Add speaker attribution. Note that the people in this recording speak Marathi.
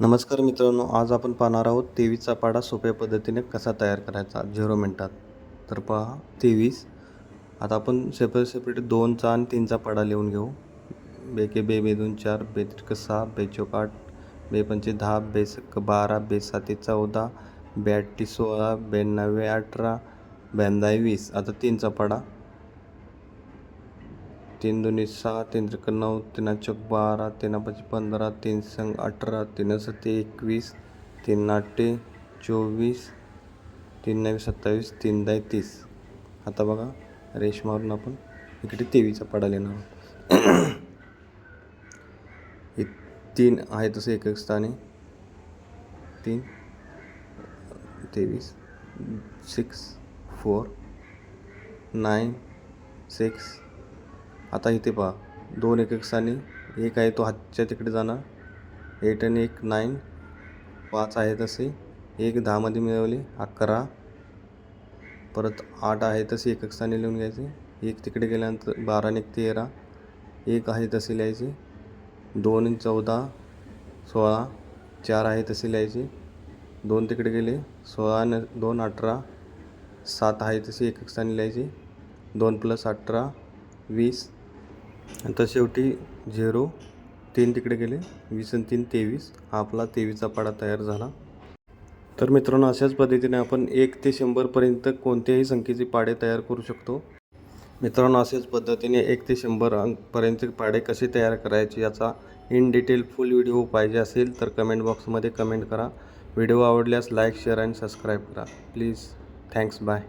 Speaker 1: नमस्कार मित्रांनो आज आपण पाहणार आहोत तेवीसचा पाडा सोप्या पद्धतीने कसा तयार करायचा? झिरो मिनटात. तर पहा तेवीस. आता आपण सेपरेट सेपरेट दोनचा आणि तीनचा पाडा लिहून घेऊ. बेके बे बे दोन चार. बे त्रिक सहा. बे चौक आठ. बे पंचे दहा. बे सक्क बारा. बे साते चौदा. बे अठ्ठी सोळा. ब्याण्णवे अठरा. ब्याण्णव वीस. आता तीनचा पाडा. तीन दोन्ही सहा तीन त्रिक नऊ तीन चौक बारा तीन पाच पंधरा तीन संग अठरा तीन सत्ते एकवीस तीन आठे चोवीस तीन नवे सत्तावीस तीन दाय तीस. आता बघा रेश मारून आपण इकडे तेवीचा पडा लिहिणार हे तीन आहे तसं एक एक स्थाने. तीन तेवीस सिक्स फोर नाईन सिक्स आता इथे पहा. दोन एक एक स्थानी एक आहे तो हातच्या तिकडे जाणार. एट आणि एक नाईन पाच आहे तसे एक दहामध्ये मिळवले. अकरा. परत आठ आहे तसे एक स्थानी लिहून घ्यायचे. एक तिकडे गेल्यानंतर बारा आणि एक तेरा. एक आहे तसे लिहायचे. दोन चौदा. सोळा. चार आहे तसे लिहायचे. दोन तिकडे गेले. सोळा आणि दोन अठरा. सात आहे तसे एक एक स्थानी लिहायचे. दोन प्लस अठरा. वीस. आता शेवटी झिरो तीन तिकडे गेले वीस आणि तीन तेवीस. हा आपला तेवीसचा पाडा तयार झाला. तर मित्रांनो अशाच पद्धतीने आपण एक ते शंभरपर्यंत कोणत्याही संख्येचे पाडे तयार करू शकतो. मित्रांनो अशाच पद्धतीने एक ते शंभर अंकपर्यंत पाडे कसे तयार करायचे याचा इन डिटेल फुल व्हिडिओ पाहिजे असेल तर कमेंट बॉक्समध्ये कमेंट करा. व्हिडिओ आवडल्यास लाईक शेअर आणि सबस्क्राईब करा. Please thanks bye